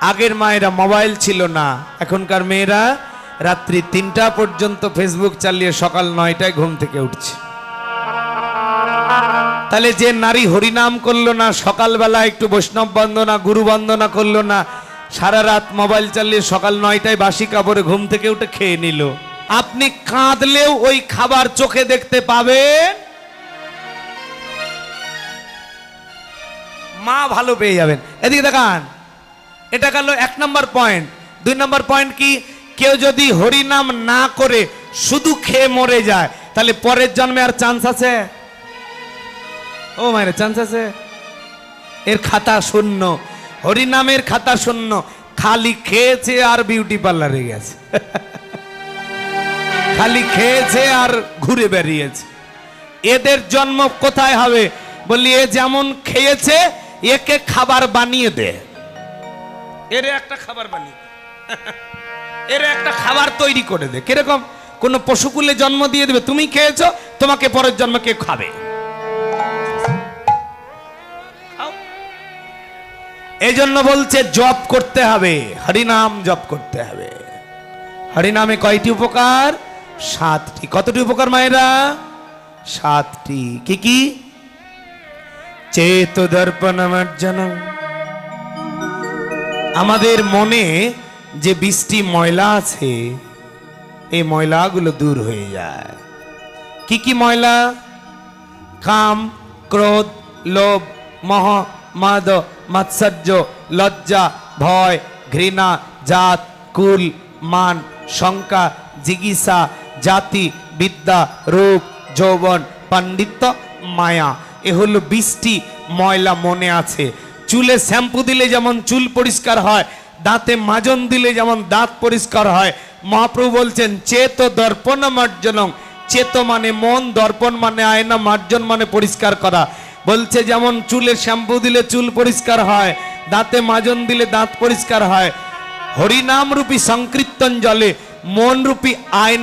আগের মায়েরা মোবাইল ছিল না। এখনকার মেয়েরা রাত্রি তিনটা পর্যন্ত ফেসবুক চালিয়ে সকাল নয়টায় ঘুম থেকে উঠছে। তাহলে যে নারী হরিনাম করল না, সকালবেলা একটু বৈষ্ণব বন্দনা, গুরু বন্দনা করল না, সারা রাত মোবাইল চালিয়ে সকাল নয়টায় বাসি কাপড়ে ঘুম থেকে উঠে খেয়ে নিল। আপনি কাঁদলেও ওই খাবার চোখে দেখতে পাবেন। মা ভালো পেয়ে যাবেন। এদিকে দেখান। এটা গেল এক নম্বর পয়েন্ট দুই নম্বর পয়েন্ট কি? কেউ যদি হরিনাম না করে শুধু খেয়ে মরে যায়, তাহলে পরের জন্মে আর চান্স আছে? ও মায়ের চান্স আছে? এর খাতা শূন্য। হরিনামের খাতা শূন্য। খালি খেয়েছে আর বিউটি পার্লারে গেছে। খালি খেয়েছে আর ঘুরে বেরিয়েছে এদের জন্ম কোথায় হবে? বলি, এ যেমন খেয়েছে, একে খাবার বানিয়ে দে। এর একটা খাবার বানিয়ে। এর একটা খাবার তৈরি করে দে। কীরকম? কোন পশুকুলে জন্ম দিয়ে দেবে, তুমি খেয়েছো, তোমাকে পরের জন্ম কে খাবে। এই জন্য বলছে, জপ করতে হবে, হরিনাম জপ করতে হবে। হরিনামে কয়টি উপকার? সাতটি। কতটি উপকার মায়েরা? সাতটি। কি কি? চেত দর্পণ দর্পণমার্জন আমাদের মনে যে বৃষ্টি ময়লা আছে, এই ময়লাগুলো দূর হয়ে যায়। কি কি ময়লা? কাম, ক্রোধ, লোভ, মহ, মাদ, মাৎসর্য, লজ্জা, ভয়, ঘৃণা, জাত, কুল, মান, শঙ্কা, জিজ্ঞাসা, জাতি, বিদ্যা, রূপ, যৌবন, পাণ্ডিত্য, মায়া। এ হলো বৃষ্টি ময়লা মনে আছে। চুলে শ্যাম্পু দিলে যেমন চুল পরিষ্কার হয়, দাঁতে মাজন দিলে যেমন দাঁত পরিষ্কার হয়। মহাপ্রভু বলছেন, চেত দর্পণ মার্জনং, চেত মানে মন, দর্পণ মানে আয়না, মার্জন মানে পরিষ্কার করা। বলছে, যেমন চুলে শ্যাম্পু দিলে চুল পরিষ্কার হয়, দাঁতে মাজন দিলে দাঁত পরিষ্কার হয় হরিনাম রূপী সংকীর্তন জলে মন রূপী আয়না